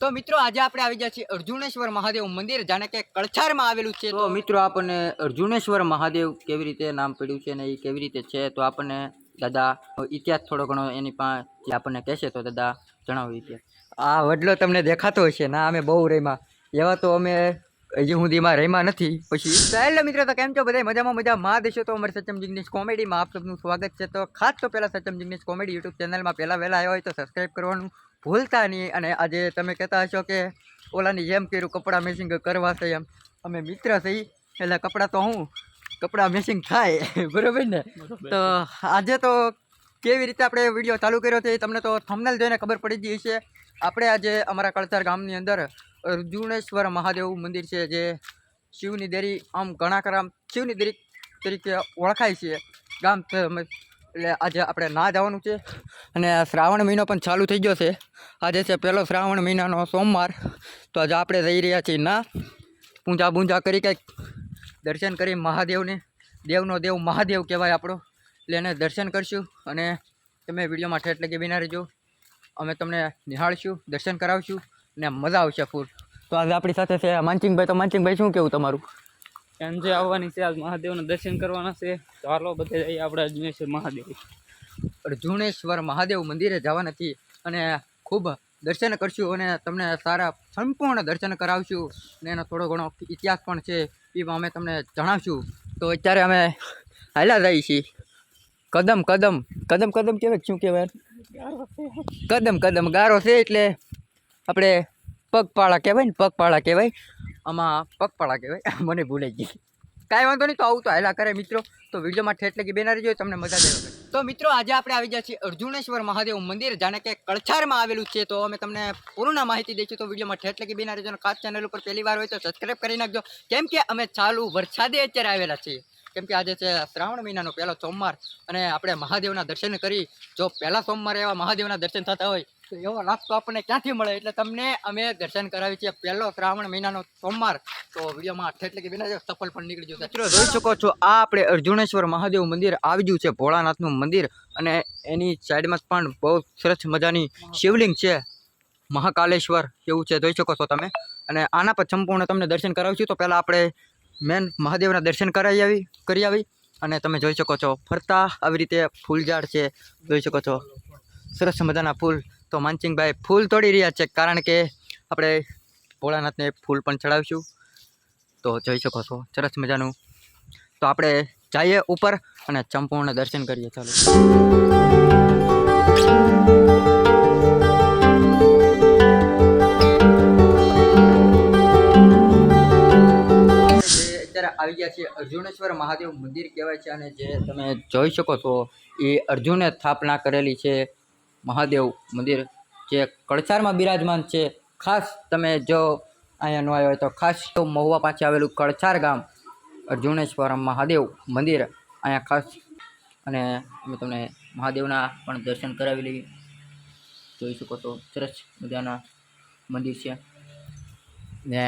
તો મિત્રો આજે આપણે આવી ગયા છીએ અર્જુનેશ્વર મહાદેવ મંદિર જાણે કે કળછારમાં આવેલું છે. તો મિત્રો આપણને અર્જુનેશ્વર મહાદેવ કેવી રીતે નામ પડ્યું છે ને એ કેવી રીતે છે તો આપણને દાદા ઇતિહાસ થોડો ઘણો એની પાસે આપણને કહેશે તો દાદા જણાવો ઇતિહાસ. આ વડલો તમને દેખાતો હશે. ના અમે બહુ રેમાં એવા તો અમે હજી સુધીમાં રેમાં નથી. પછી ચાલો મિત્રો તો કેમ છો? બધા મજામાં મજા માં દેશો તો અમારી સચમ જિગ્નેશ કોમેડીમાં આપ સબનું સ્વાગત છે. તો ખાસ તો પહેલાં સચમ જિગ્નેશ કોમેડી યુટ્યુબ ચેનલમાં પહેલાં વહેલા આવ્યા હોય તો સબસ્ક્રાઈબ કરવાનું. ભૂલતા નહીં અને આજે તમે કહેતા હશો કે ઓલાની જેમ કર્યું કપડાં મેચિંગ કરવા છે એમ. અમે મિત્ર થઈ એટલે કપડાં તો હું કપડાં મેચિંગ થાય બરાબર ને? તો આજે તો કેવી રીતે આપણે વીડિયો ચાલુ કર્યો છે તમને તો થમનેલ જોઈને ખબર પડી ગઈ છે આપણે આજે અમારા કળતર ગામની અંદર અર્જુનેશ્વર મહાદેવ મંદિર છે જે શિવની દેરી આમ ઘણા ખરા શિવની દેરી તરીકે ઓળખાય છે. ગામ એટલે આજે આપણે ના જવાનું છે. અને શ્રાવણ મહિનો પણ ચાલુ થઈ ગયો છે. આજે છે પહેલો શ્રાવણ મહિનાનો સોમવાર. તો આજે આપણે જઈ રહ્યા છીએ ના. પૂજા બૂંજા કરી કંઈક દર્શન કરી મહાદેવને. દેવનો દેવ મહાદેવ કહેવાય આપણો. એટલે એને દર્શન કરીશું અને તમે વિડીયોમાં ઠેઠ લગી બિના રહેજો. અમે તમને નિહાળશું, દર્શન કરાવશું અને મજા આવશે ફૂલ. તો આજે આપણી સાથે છે માનસિંગભાઈ તો માનસિંગભાઈ શું કેવું તમારું? એમ જે આવવાની છે, આજ મહાદેવના દર્શન કરવાના છે. ચાલો બધે જઈએ આપણે અજમેશ્વર મહાદેવ. અર્જુનેશ્વર મહાદેવ મંદિરે જવાના છીએ અને ખૂબ દર્શન કરશું અને તમને સારા સંપૂર્ણ દર્શન કરાવશું. અને એનો થોડો ઘણો ઇતિહાસ પણ છે એ અમે તમને જણાવશું. તો અત્યારે અમે હાલ્યા જઈએ છીએ. કદમ કદમ કદમ કદમ કહેવાય શું કહેવાય કદમ કદમ, ગારો છે એટલે આપણે પગપાળા કહેવાય ને, પગપાળા કહેવાય. આમાં પગપાળા કહેવાય. મને ભૂલાઈ ગઈ. કાંઈ વાંધો નહીં, તો આવું તો હાલા કરે મિત્રો. તો વિડીયોમાં ઠેઠ લગી બેનારી જોઈએ તમને મજા દેવા તો મિત્રો, આજે આપણે આવી ગયા છીએ અર્જુનેશ્વર મહાદેવ મંદિર, જાણે કે કળછારમાં આવેલું છે. તો અમે તમને પૂર્ણ માહિતી દઈશું. તો વિડીયોમાં ઠેઠ લગી બેનારી જો ખાસ ચેનલ ઉપર પહેલી વાર હોય તો સબસ્ક્રાઈબ કરી નાખજો. કેમ કે અમે ચાલુ વરસાદે અત્યારે આવેલા છીએ. કેમ કે આજે છે શ્રાવણ મહિનાનો, પહેલો સોમવાર. અને આપણે મહાદેવના દર્શન કરી, જો પહેલા સોમવારે એવા મહાદેવના દર્શન થતા હોય એવો લાભ તો આપણને ક્યાંથી મળે? એટલે તમને અમે દર્શન કરાવી છીએ પહેલો શ્રાવણ મહિનાનો સોમવાર. તો વિડીયોમાં થેટલે કે વિના સફળ પણ નીકળી જશે. મિત્રો, જોઈ શકો છો, આ આપણે અર્જુનેશ્વર મહાદેવ મંદિર આવી ગયું છે, ભોળાનાથનું મંદિર. અને એની સાઈડમાં પણ બહુ સરસ મજાની શિવલિંગ છે, મહાકાલેશ્વર એવું છે, જોઈ શકો છો તમે. અને આના પર સંપૂર્ણ તમને દર્શન કરાવીશું. તો પહેલાં આપણે મેન મહાદેવના દર્શન કરાવી આવી, કરી આવી. અને તમે જોઈ શકો છો, ફરતા આવી રીતે ફૂલઝાડ છે, જોઈ શકો છો. સરસ મજાના ફૂલ તો માનસિંગભાઈ ફૂલ તોડી રહ્યા છે, કારણ કે આપણે ભોળાનાથને ફૂલ પણ ચડાવીશું. તો જોઈ શકો છો, સરસ મજાનું. તો આપણે જઈએ ઉપર અને સંપૂર્ણ દર્શન કરીએ, ચાલો. આવી ગયા છે, અર્જુનેશ્વર મહાદેવ મંદિર કહેવાય છે, અને જે તમે જોઈ શકો છો, એ અર્જુને સ્થાપના કરેલી છે. મહાદેવ મંદિર, જે કળછારમાં બિરાજમાન છે. ખાસ તમે જો અહીંયા ન આવ્યો હોય તો ખાસ તો મહુવા પાસે આવેલું કળછાર ગામ અર્જુનેશ્વર મહાદેવ મંદિર. અહીંયા ખાસ અને અમે તમને મહાદેવના પણ દર્શન કરાવી લઈએ જોઈ શકો છો, સરસ મજાના મંદિર છે. ને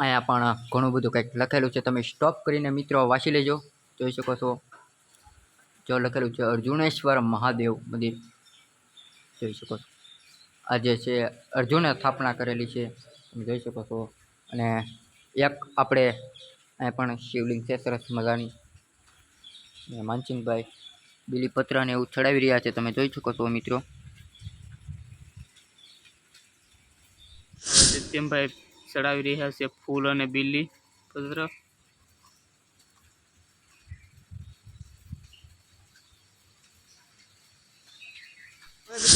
અહીંયા પણ ઘણું બધું કંઈક લખેલું છે. તમે સ્ટોપ કરીને મિત્રો વાંચી લેજો. જોઈ શકો છો. જો લખેલું છે અર્જુનેશ્વર મહાદેવ મંદિર. જોઈ શકો છો. આ જે છે, અર્જુને સ્થાપના કરેલી છે, તમે જોઈ શકો છો. અને એક આપણે અહીં પણ શિવલિંગ છે, સરસ મજાની. ને માનસિંહભાઈ બીલીપત્રને એવું ચડાવી રહ્યા છે, તમે જોઈ શકો છો મિત્રો. સત્યમભાઈ ચડાવી રહ્યા છે ફૂલ અને બિલી પત્ર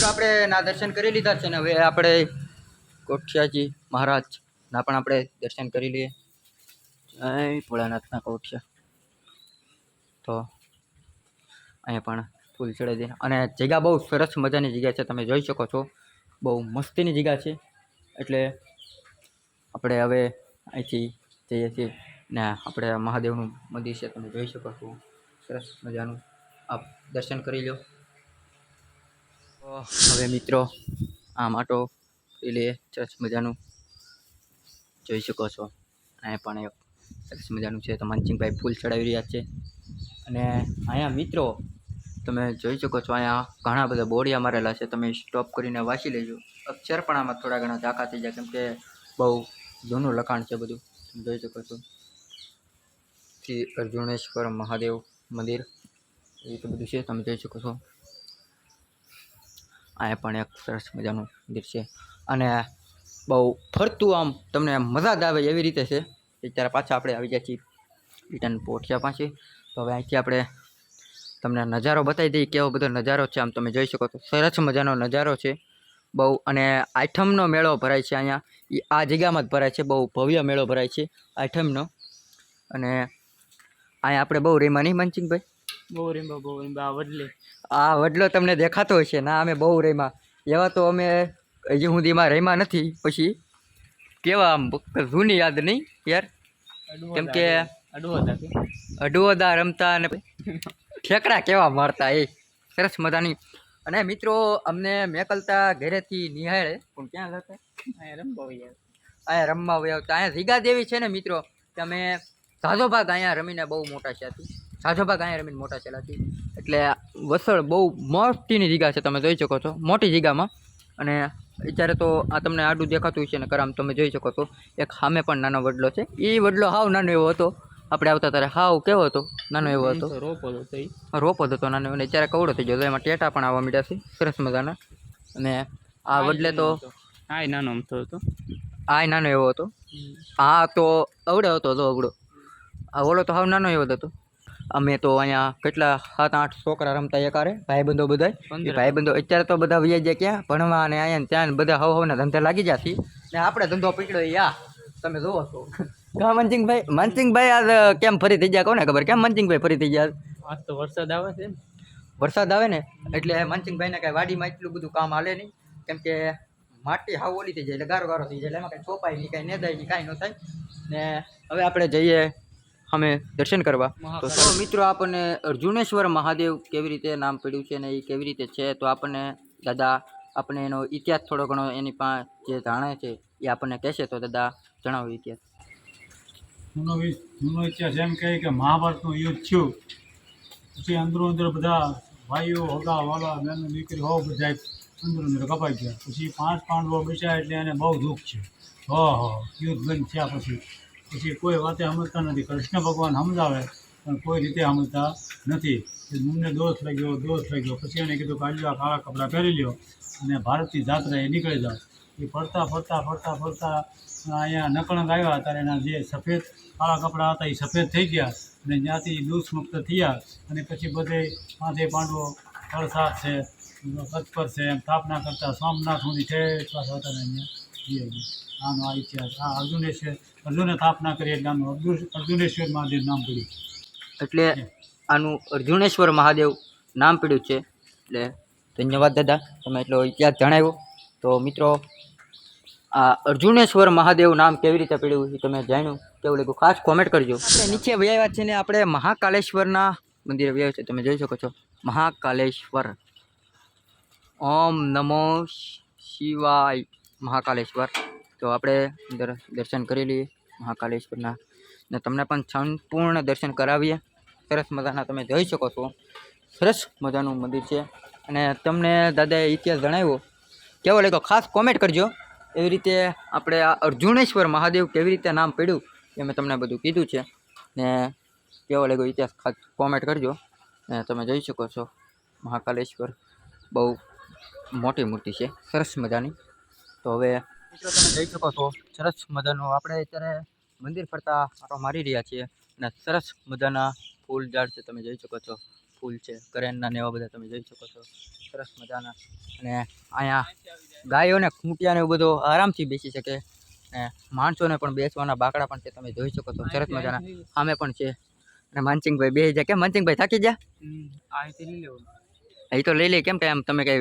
મિત્રો આપણે ના દર્શન કરી લીધા છે ને હવે આપણે કોઠિયાજી મહારાજ ના પણ આપણે દર્શન કરી લઈએ. જય ભોળાનાથના કોઠિયા. તો અહીંયા પણ ફૂલ ચડે છે અને જગ્યા બહુ સરસ મજાની જગ્યા છે, તમે જોઈ શકો છો. બહુ મસ્તીની જગ્યા છે. એટલે આપણે હવે અહીંથી જઈએ છીએ. ને આપણે મહાદેવનું મંદિર છે, તમે જોઈ શકો છો. સરસ મજાનું. આપ દર્શન કરી લો. તો હવે મિત્રો, આ માટો એટલે સરસ મજાનું જોઈ શકો છો. અહીંયા પણ એક સરસ મજાનું છે. તો મનસિંહભાઈ ફૂલ ચડાવી રહ્યા છે. અને અહીંયા મિત્રો, તમે જોઈ શકો છો, અહીંયા ઘણા બધા બોડિયા મારેલા છે. તમે સ્ટોપ કરીને વાંચી લેજો. અક્ષર પણ આમાં થોડા ઘણા ઝાકા થઈ જાય કેમ કે બહુ જૂનું લખાણ છે બધું. તમે જોઈ શકો છો. શ્રી અર્જુનેશ્વર મહાદેવ મંદિર, એ તો બધું છે. તમે જોઈ શકો છો. અહીંયા પણ એક સરસ મજાનું મંદિર છે. અને બહુ ફરતું આમ તમને મજા જ આવે એવી રીતે છે. અત્યારે પાછા આપણે આવી ગયા છીએ રિટર્ન પહોંચ્યા પાછી તો હવે અહીંથી આપણે તમને નજારો બતાવી દઈએ કેવો બધો નજારો છે. આમ તમે જોઈ શકો છો સરસ મજાનો નજારો છે. બહુ અને આઠમનો મેળો ભરાય છે અહીંયા. આ જગ્યામાં જ ભરાય છે. બહુ ભવ્ય મેળો ભરાય છે આઠમનો. અને અહીંયા આપણે બહુ રેમા નહીં મનસિંહભાઈ બહુ રીંબા બહુ રીંબા આ વડલે. આ વડલો તમને દેખાતો હશે. ના અમે બહુ રેમા એવા તો અમે હજી સુધીમાં રેમા નથી. પછી કેવા આમ જૂની યાદ નહીં યાર? કેમ કે અડવો અડવોદા રમતા અને ઠેકડા કેવા મારતા એ. સરસ મજાની. અને મિત્રો અમને મેકલતા ઘરેથી નિહાળે. પણ ક્યાં જતા અહીંયા રમવા અહીંયા રમવા આવ્યા અહીંયા રીગા દેવી છે ને મિત્રો. તમે અમે ભાગ અહીંયા રમીને બહુ મોટા છે ભાગ અહીંયા રમીને મોટા છેલા એટલે વસળ બહુ મોટીની જગ્યા છે તમે જોઈ શકો છો. મોટી જગ્યામાં. અને અત્યારે તો આ તમને આડું દેખાતું છે ને કરામ તમે જોઈ શકો છો. એક સામે પણ નાનો વડલો છે. એ વડલો હાવ નાનો એવો હતો. આપણે આવતા ત્યારે હાવ કેવો હતો નાનો એવો હતો. રોપ હતો રોપ હતો નાનો અને અત્યારે કવડો થઈ ગયો એમાં ટેટા પણ આવવા માંડ્યા છે. સરસ મજાના. અને આ વડલે તો હા નાનો અમથો હતો. આ નાનો એવો હતો. હા તો અવડો હતો તો અવડો. આ ઓલો તો હાવ નાનો એવો જ હતો. અમે તો અહીંયા કેટલા સાત આઠ છોકરા રમતા એકારે ભાઈબંધો બધા ભાઈબંધો અત્યારે તો બધા વૈયા જાય ક્યાં ભણવા અને અહીંયા ને ત્યાં ને બધા હવ હવના ધંધે લાગી ગયા ને આપણે ધંધો પકડ્યો યા તમે જોવો છો. હા મનસિંહભાઈ મનસિંહભાઈ આજ કેમ ફરી થઈ ગયા કોને ખબર? કેમ મનસિંહભાઈ ફરી થઈ ગયા? આજ તો વરસાદ આવે છે વરસાદ આવે ને? એટલે મનસિંહભાઈને કાંઈ વાડીમાં એટલું બધું કામ હાલે નહીં. કેમ કે માટી હાવ ઓલી થઈ જાય એટલે ગારો ગારો થઈ જાય એટલે એમાં કાંઈ છોપાય નહીં કાંઈ નેદાય નહીં કાંઈ ન થાય. ને હવે આપણે જઈએ અમે દર્શન કરવા. તો મિત્રો આપણને અર્જુનેશ્વર મહાદેવ કેવી રીતે નામ પડ્યું છે ને એ કેવી રીતે છે? તો આપણને દાદા આપણે એનો ઇતિહાસ થોડો ઘણો એની પાસે જે જાણે છે એ આપણને કહેશે. તો દાદા જણાવો ઇતિહાસ. જૂનો જૂનો ઇતિહાસ એમ કહે કે મહાભારતનું યુદ્ધ થયું. પછી અંદરો અંદર બધા ભાઈઓ હોગા વાલા બહેનો દીકરી હોવ બધા અંદર અંદર કપાઈ ગયા. પછી પાંચ પાંડવો બેસ્યા એટલે એને બહુ દુઃખ છે. હો હો યુદ્ધ બંધ થયા પછી પછી કોઈ વાતે સમજતા નથી. કૃષ્ણ ભગવાન સમજાવે, પણ કોઈ રીતે સમજતા નથી. મને દોષ લાગ્યો દોષ લાગ્યો. પછી એને કીધું કાઢ્યો આ કાળા કપડાં પહેરી લ્યો અને ભારતની જાત્રાએ નીકળી જાઓ. એ ફરતા ફરતા ફરતા ફરતા અહીંયા નકળંગ આવ્યા ત્યારે એના જે સફેદ કાળા કપડાં હતા એ સફેદ થઈ ગયા અને જ્યાંથી દુષ્મુક્ત થયા. અને પછી બધે પાંચે પાંડવો વરસાદ છે કચ્છપર છે, એમ સ્થાપના કરતા સોમનાથ સુધી હતા અહીંયા. આનો આ ઇતિહાસ. આ અર્જુનેશ્વર અર્જુને સ્થાપના કરી એટલે આનું અર્જુન અર્જુનેશ્વર મહાદેવ નામ પડ્યું. એટલે આનું અર્જુનેશ્વર મહાદેવ નામ પડ્યું છે. એટલે ધન્યવાદ દાદા તમે એટલો ઇતિહાસ જણાવ્યો. તો મિત્રો આ અર્જુનેશ્વર મહાદેવ નામ કેવી રીતે પડ્યું એ તમે જાણ્યું? કેવું લાગ્યું? ખાસ કોમેન્ટ કરજો. આપણે નીચે વ્યાયા છે ને આપણે મહાકાલેશ્વરના મંદિરે વ્યાયા છે. તમે જોઈ શકો છો. મહાકાલેશ્વર. ઓમ નમો શિવાય. મહાકાલેશ્વર. તો આપણે દર, દર્શન કરી લઈએ મહાકાલેશ્વરના. ને તમને પણ સંપૂર્ણ દર્શન કરાવીએ. સરસ મજાના તમે જોઈ શકો છો. સરસ મજાનું મંદિર છે. અને તમને દાદાએ ઇતિહાસ જણાવ્યો. કેવો લાગ્યો? ખાસ કોમેન્ટ કરજો. એવી રીતે આપણે આ અર્જુનેશ્વર મહાદેવ કેવી રીતે નામ પડ્યું એ મેં તમને બધું કીધું છે. ને કેવો લાગ્યો ઇતિહાસ? ખાસ કોમેન્ટ કરજો. ને તમે જોઈ શકો છો. મહાકાલેશ્વર બહુ મોટી મૂર્તિ છે. સરસ મજાની. તો હવે તમે જોઈ શકો છો સરસ મજાનું આપણે અત્યારે મંદિર ફરતા આટો મારી રહ્યા છીએ અને સરસ મજાના ફૂલ ઝાડ છે તમે જોઈ શકો છો. ફૂલ છે કરેણના ને એવા બધા તમે જોઈ શકો છો. સરસ મજાના. અને અહીંયા ગાયોને ખૂંટિયાને એવું બધું આરામથી બેસી શકે. અને માણસોને પણ બેસવાના બાકડા પણ છે તમે જોઈ શકો છો. સરસ મજાના. સામે પણ છે. અને માનસિંગભાઈ બે જાય. કેમ માનસિંગભાઈ થાકી ગયા? લેવું એ તો લઈ લે. કેમ કે આમ તમે કઈ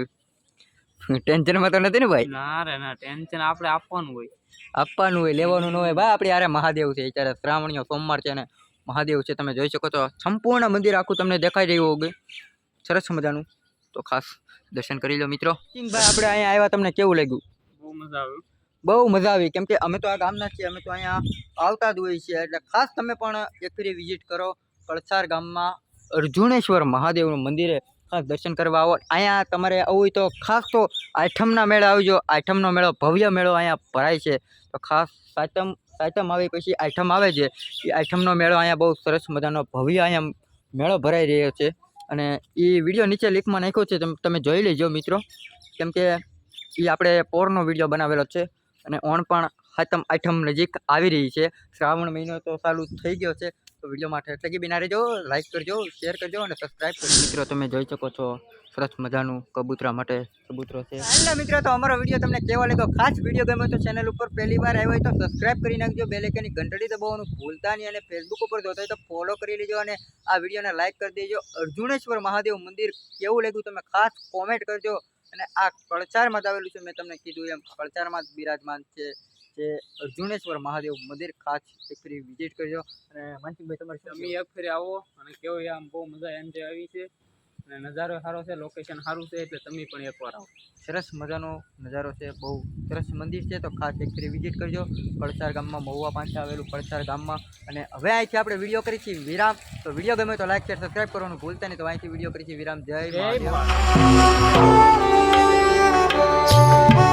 ટેન્શનમાં તો નથી ને ભાઈ? ના રે ના ટેન્શન આપણે આપવાનું હોય. આપવાનું હોય લેવાનું ન હોય. ભાઈ આપણે યારે મહાદેવ છે. અત્યારે શ્રાવણીઓ સોમવાર છે ને મહાદેવ છે તમે જોઈ શકો છો. સંપૂર્ણ મંદિર આખું તમને દેખાઈ રહ્યું હોય સરસ મજાનું. તો ખાસ દર્શન કરી લો મિત્રો. ભાઈ આપણે અહીંયા આવ્યા. તમને કેવું લાગ્યું? બહુ મજા આવી. બહુ મજા આવી. કેમ કે અમે તો આ ગામના છીએ. અમે તો અહીંયા આવતા જ હોઈએ છીએ. એટલે ખાસ તમે પણ એક ફરી વિઝિટ કરો. કળસાર ગામમાં અર્જુનેશ્વર મહાદેવનું મંદિરે દર્શન કરવા આવો. અહીંયા તમારે આવું તો ખાસ તો આઠમના મેળા આવજો. આઠમનો મેળો ભવ્ય મેળો અહીંયા ભરાય છે. તો ખાસ સાતમ સાતમ આવે પછી આઠમ આવે છે. એ આઠમનો મેળો અહીંયા બહુ સરસ મજાનો ભવ્ય અહીંયા મેળો ભરાઈ રહ્યો છે. અને એ વીડિયો નીચે લિંકમાં નાખ્યો છે. તમે જોઈ લેજો મિત્રો. કેમ કે એ આપણે પોરનો વીડિયો બનાવેલો છે. અને ઓણ પણ સાતમ આઠમ નજીક આવી રહી છે. શ્રાવણ મહિનો તો ચાલુ થઈ ગયો છે. તો વીડિયો માટે એટલે કે બિના રહેજો લાઈક કરજો શેર કરજો અને સબસ્ક્રાઈબ કરજો. મિત્રો, તમે જોઈ શકો છો, સરસ મજાનું કબૂતરા માટે કબૂતરો છે. હાલના મિત્રો, તો અમારો વીડિયો તમને કેવો લાગ્યો? ખાસ વીડિયો ગમ્યો તો ચેનલ ઉપર પહેલી વાર આવ્યો હોય તો સબસ્ક્રાઈબ કરી નાખજો. બે લેખની ઘંટડી દબાવવાનું ભૂલતા નહીં અને ફેસબુક ઉપર જોતા હોય તો ફોલો કરી લેજો અને આ વિડીયોને લાઈક કરી દેજો. અર્જુનેશ્વર મહાદેવ મંદિર કેવું લાગ્યું તમે ખાસ કોમેન્ટ કરજો. અને આ કળચારમાં જ આવેલું છે, મેં તમને કીધું એમ કળચારમાં જ બિરાજમાન છે. જે અર્જુનેશ્વર મહાદેવ મંદિર ખાસ એક ફરી વિઝિટ કરજો. અને માનસિંહભાઈ તમારે તમે એક ફરી આવો અને કેવો આમ બહુ મજા એન્જોય આવી છે. અને નજારો સારો છે લોકેશન સારું છે એટલે તમે પણ એકવાર આવો. સરસ મજાનો નજારો છે બહુ સરસ મંદિર છે તો ખાસ એક ફરી વિઝિટ કરજો. પડસાર ગામમાં મહુવા પાસે આવેલું પડસાર ગામમાં. અને હવે અહીંથી આપણે વીડિયો કરી છીએ વિરામ. તો વીડિયો ગમે તો લાઈક શેર સબસ્ક્રાઈબ કરવાનું ભૂલતા નહીં. તો અહીંથી વીડિયો કરી છીએ વિરામ. જય જય